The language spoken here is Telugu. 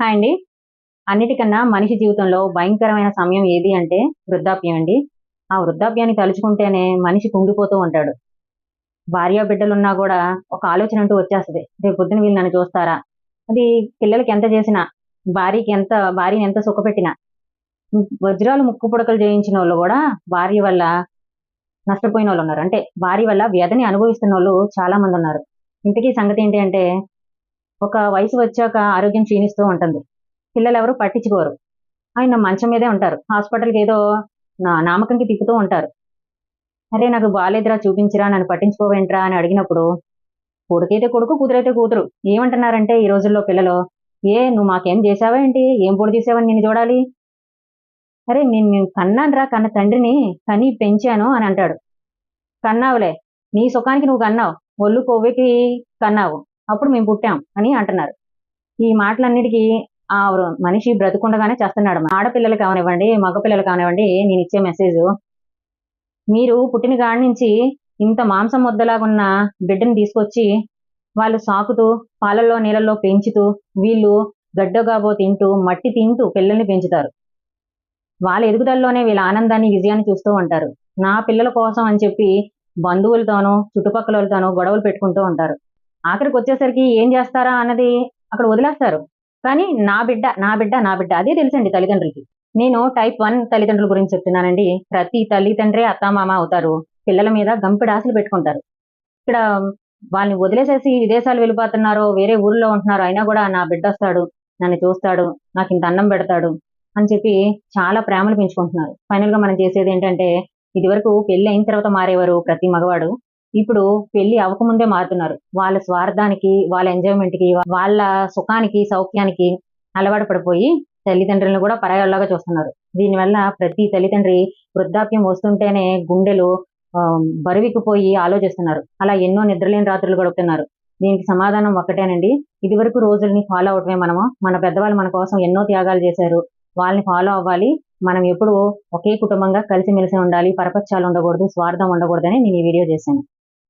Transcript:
హాయ్ అండి. అన్నిటికన్నా మనిషి జీవితంలో భయంకరమైన సమయం ఏది అంటే వృద్ధాప్యం అండి. ఆ వృద్ధాప్యాన్ని తలుచుకుంటేనే మనిషి కుంగిపోతూ ఉంటాడు. భార్య బిడ్డలున్నా కూడా ఒక ఆలోచన అంటూ వచ్చేస్తుంది. రేపు పొద్దున వీళ్ళు నన్ను చూస్తారా? అది పిల్లలకి ఎంత చేసినా భార్యకి ఎంత భార్యని ఎంత సుఖపెట్టినా వజ్రాలు ముక్కు పుడకలు చేయించిన వాళ్ళు కూడా భార్య వల్ల నష్టపోయిన వాళ్ళు ఉన్నారు. అంటే భార్య వల్ల వ్యధని అనుభవిస్తున్న వాళ్ళు చాలా మంది ఉన్నారు. ఇంతకీ సంగతి ఏంటి అంటే ఒక వయసు వచ్చాక ఆరోగ్యం క్షీణిస్తూ ఉంటుంది. పిల్లలు ఎవరు పట్టించుకోరు. ఆయన మంచం మీదే ఉంటారు. హాస్పిటల్కి ఏదో నా నామకంకి తిప్పుతూ ఉంటారు. అరే నాకు బాగాలేదురా చూపించరా నన్ను పట్టించుకోవేంట్రా అని అడిగినప్పుడు కొడుకైతే కొడుకు కూతురైతే కూతురు ఏమంటున్నారంటే ఈ రోజుల్లో పిల్లలు ఏ నువ్వు మాకేం చేసావా ఏంటి? ఏం పొడి చేసావని నేను చూడాలి? అరే నేను మేము కన్నానరా కన్న తండ్రిని కని పెంచాను అని అంటాడు. కన్నావులే నీ సుఖానికి నువ్వు కన్నావు. ఒళ్ళు కొవ్వెకి కన్నావు. అప్పుడు మేము పుట్టాం అని అంటున్నారు. ఈ మాటలన్నిటికీ ఆ మనిషి బ్రతుకుండగానే చేస్తున్నాడు ఆడపిల్లలు కానివ్వండి మగ పిల్లలు కానివ్వండి నేను ఇచ్చే మెసేజ్ మీరు పుట్టిన కాడి నుంచి ఇంత మాంసం ముద్దలాగున్న బిడ్డని తీసుకొచ్చి వాళ్ళు సాకుతూ పాలల్లో నీళ్ళల్లో పెంచుతూ వీళ్ళు గడ్డగాబో తింటూ మట్టి తింటూ పిల్లల్ని పెంచుతారు. వాళ్ళ ఎదుగుదలలోనే వీళ్ళ ఆనందాన్ని విజయాన్ని చూస్తూ ఉంటారు. నా పిల్లల కోసం అని చెప్పి బంధువులతోనూ చుట్టుపక్కలతోనూ గొడవలు పెట్టుకుంటూ ఉంటారు. ఆఖరికి వచ్చేసరికి ఏం చేస్తారా అన్నది అక్కడ వదిలేస్తారు. కానీ నా బిడ్డ నా బిడ్డ నా బిడ్డ అదే తెలుసండి తల్లిదండ్రులకి. నేను టైప్ వన్ తల్లిదండ్రుల గురించి చెప్తున్నానండి. ప్రతి తల్లిదండ్రే అత్తామామ అవుతారు. పిల్లల మీద గంపెడు ఆశలు పెట్టుకుంటారు. ఇక్కడ వాళ్ళని వదిలేసేసి విదేశాలు వెళ్ళిపోతున్నారో వేరే ఊర్లో ఉంటున్నారో అయినా కూడా నా బిడ్డ వస్తాడు నన్ను చూస్తాడు నాకు ఇంత అన్నం పెడతాడు అని చెప్పి చాలా ప్రేమలు పెంచుకుంటున్నారు. ఫైనల్గా మనం చేసేది ఏంటంటే ఇదివరకు పెళ్ళి అయిన తర్వాత మారేవారు ప్రతి మగవాడు ఇప్పుడు పెళ్ళి అవ్వకముందే మారుతున్నారు. వాళ్ళ స్వార్థానికి వాళ్ళ ఎంజాయ్మెంట్కి వాళ్ళ సుఖానికి సౌఖ్యానికి అలవాటు పడిపోయి తల్లిదండ్రులను కూడా పరాయాల్లాగా చూస్తున్నారు. దీనివల్ల ప్రతి తల్లిదండ్రి వృద్ధాప్యం వస్తుంటేనే గుండెలు ఆ, బరువికిపోయి ఆలోచిస్తున్నారు. అలా ఎన్నో నిద్రలేని రాత్రులు గడుపుతున్నారు. దీనికి సమాధానం ఒక్కటేనండి. ఇదివరకు రోజుల్ని ఫాలో అవటమే మనము. మన పెద్దవాళ్ళు మన కోసం ఎన్నో త్యాగాలు చేశారు. వాళ్ళని ఫాలో అవ్వాలి. మనం ఎప్పుడు ఒకే కుటుంబంగా కలిసిమెలిసి ఉండాలి. పరపక్షాలు ఉండకూడదు. స్వార్థం ఉండకూడదని నేను ఈ వీడియో చేశాను.